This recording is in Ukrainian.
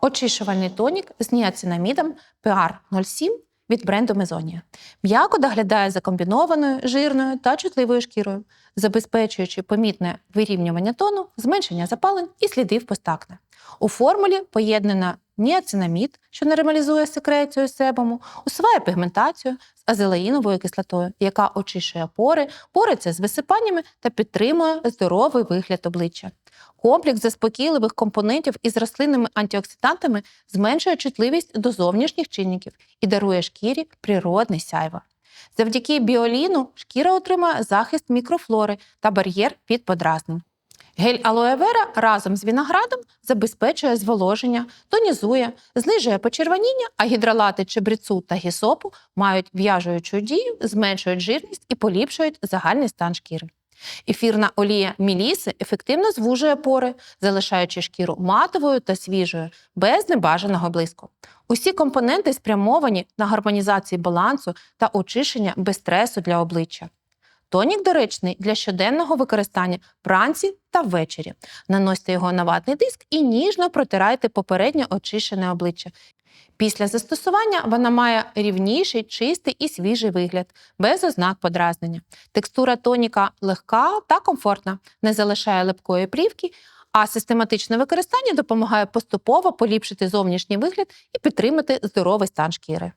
Очищувальний тонік з ніацинамідом PR07 від бренду Мезонія. М'яко доглядає за комбінованою, жирною та чутливою шкірою, забезпечуючи помітне вирівнювання тону, зменшення запалень і слідів постакне. У формулі поєднана ніацинамід, що нормалізує секрецію себуму, усуває пігментацію з азелаїновою кислотою, яка очищує пори, бореться з висипаннями та підтримує здоровий вигляд обличчя. Комплекс заспокійливих компонентів із рослинними антиоксидантами зменшує чутливість до зовнішніх чинників і дарує шкірі природне сяйво. Завдяки біоліну шкіра отримує захист мікрофлори та бар'єр від подразнень. Гель алоe вера разом з виноградом забезпечує зволоження, тонізує, знижує почервоніння, а гідролати чебрецу та гісопу мають в'яжуючу дію, зменшують жирність і поліпшують загальний стан шкіри. Ефірна олія міліси ефективно звужує пори, залишаючи шкіру матовою та свіжою, без небажаного блиску. Усі компоненти спрямовані на гармонізацію балансу та очищення без стресу для обличчя. Тонік доречний для щоденного використання вранці та ввечері. Наносьте його на ватний диск і ніжно протирайте попередньо очищене обличчя. Після застосування вона має рівніший, чистий і свіжий вигляд, без ознак подразнення. Текстура тоніка легка та комфортна, не залишає липкої плівки, а систематичне використання допомагає поступово поліпшити зовнішній вигляд і підтримати здоровий стан шкіри.